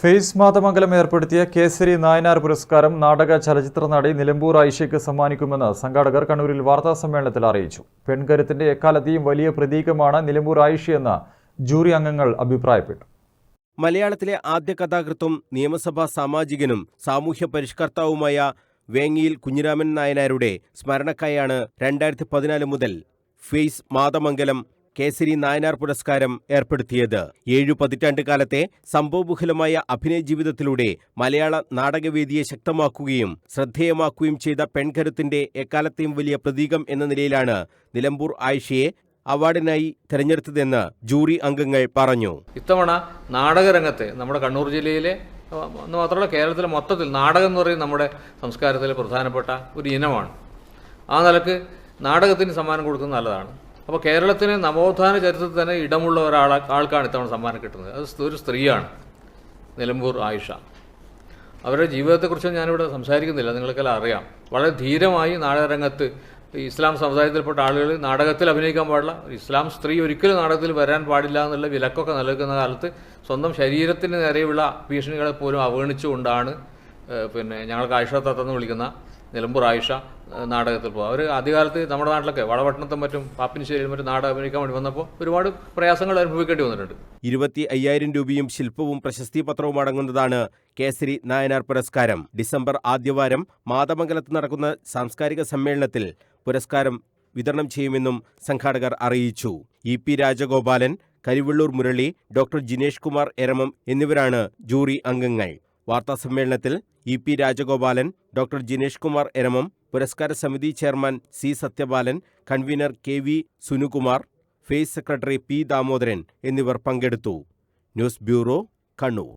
Face Mathamangalam ഏർപ്പെടുത്തിയ കേസരി നായനാർ പുരസ്കാരം നാടക ചലച്ചിത്ര നടി നിലമ്പൂർ ഐഷയ്ക്ക് സമ്മാനിക്കുമെന്ന് സംഘാടകർ കണ്ണൂരിൽ വാർത്താ സമ്മേളനത്തിൽ അറിയിച്ചു. പെൺകരുത്തിന്റെ എക്കാലത്തെയും വലിയ പ്രതീകമാണ് നിലമ്പൂർ ഐഷയെന്ന് ജൂറി അംഗങ്ങൾ അഭിപ്രായപ്പെട്ടു. മലയാളത്തിലെ ആദ്യ കഥാകൃത്തും നിയമസഭാ സാമാജികനും സാമൂഹ്യ പരിഷ്കർത്താവുമായ വേങ്ങിയിൽ കുഞ്ഞിരാമൻ നായനാരുടെ സ്മരണക്കായാണ് രണ്ടായിരത്തി പതിനാല് മുതൽ ഫെയ്സ് മാതമംഗലം കേസരി നായനാർ പുരസ്കാരം ഏർപ്പെടുത്തിയത്. ഏഴു പതിറ്റാണ്ട് കാലത്തെ സംഭവബുഹലമായ അഭിനയ ജീവിതത്തിലൂടെ മലയാള നാടകവേദിയെ ശക്തമാക്കുകയും ശ്രദ്ധേയമാക്കുകയും ചെയ്ത പെൺകരുത്തിന്റെ എക്കാലത്തെയും വലിയ പ്രതീകം എന്ന നിലയിലാണ് നിലമ്പൂർ ആയിഷയെ അവാർഡിനായി തെരഞ്ഞെടുത്തതെന്ന് ജൂറി അംഗങ്ങൾ പറഞ്ഞു. ഇത്തവണ നാടകരംഗത്തെ നമ്മുടെ കണ്ണൂർ ജില്ലയിലെ എന്ന് മാത്രമല്ല കേരളത്തിലെ മൊത്തത്തിൽ നാടകം എന്ന് പറയുന്നത് നമ്മുടെ സംസ്കാരത്തിലെ പ്രധാനപ്പെട്ട ഒരു ഇനമാണ്. ആ നിലയ്ക്ക് നാടകത്തിന് സമ്മാനം കൊടുക്കുന്നത് നല്ലതാണ്. അപ്പോൾ കേരളത്തിന് നവോത്ഥാന ചരിത്രത്തിൽ തന്നെ ഇടമുള്ള ഒരാളെ ആൾക്കാണ് ഇത്തവണ സമ്മാനം കിട്ടുന്നത്. അത് ഒരു സ്ത്രീയാണ് നിലമ്പൂർ ആയിഷ. അവരുടെ ജീവിതത്തെക്കുറിച്ച് ഞാനിവിടെ സംസാരിക്കുന്നില്ല നിങ്ങൾക്കെല്ലാം അറിയാം. വളരെ ധീരമായി നാടകരംഗത്ത് ഇസ്ലാം സമുദായത്തിൽപ്പെട്ട ആളുകൾ നാടകത്തിൽ അഭിനയിക്കാൻ പാടില്ല. ഇസ്ലാം സ്ത്രീ ഒരിക്കലും നാടകത്തിൽ വരാൻ പാടില്ല എന്നുള്ള വിലക്കൊക്കെ നൽകുന്ന കാലത്ത് സ്വന്തം ശരീരത്തിന് നേരെയുള്ള ഭീഷണികളെ പോലും അവഗണിച്ചുകൊണ്ടാണ് പിന്നെ ഞങ്ങൾക്ക് ആയിഷ തത്തെന്ന് വിളിക്കുന്ന നിലമ്പൂർ ആയിഷ നാടകത്തിൽ പോകും അവർ ആദ്യകാലത്ത് നമ്മുടെ നാട്ടിലൊക്കെ വളപട്ടണത്തും മറ്റും പാപ്പിനിശ്ശേരിയിലും മറ്റും നാടകം അഭിനയിക്കാൻ വേണ്ടി വന്നപ്പോൾ ഒരുപാട് പ്രയാസങ്ങൾ അനുഭവിക്കേണ്ടി വന്നിട്ടുണ്ട്. ഇരുപത്തി അയ്യായിരം രൂപയും ശില്പവും പ്രശസ്തി പത്രവും അടങ്ങുന്നതാണ് കേസരി നായനാർ പുരസ്കാരം. ഡിസംബർ ആദ്യവാരം മാതമംഗലത്ത് നടക്കുന്ന സാംസ്കാരിക സമ്മേളനത്തിൽ പുരസ്കാരം വിതരണം ചെയ്യുമെന്നും സംഘാടകർ അറിയിച്ചു. E P Rajagopalan Karivellur Murali doctor Jinesh Kumar Eramam എന്നിവരാണ് ജൂറി അംഗങ്ങൾ. വാർത്താസമ്മേളനത്തിൽ E P Rajagopalan doctor Jinesh Kumar Eramam പുരസ്കാര സമിതി chairman C Sathyapalan convener K V Sunukumar face secretary P Damodaran എന്നിവർ പങ്കെടുത്തു. News bureau Kannur.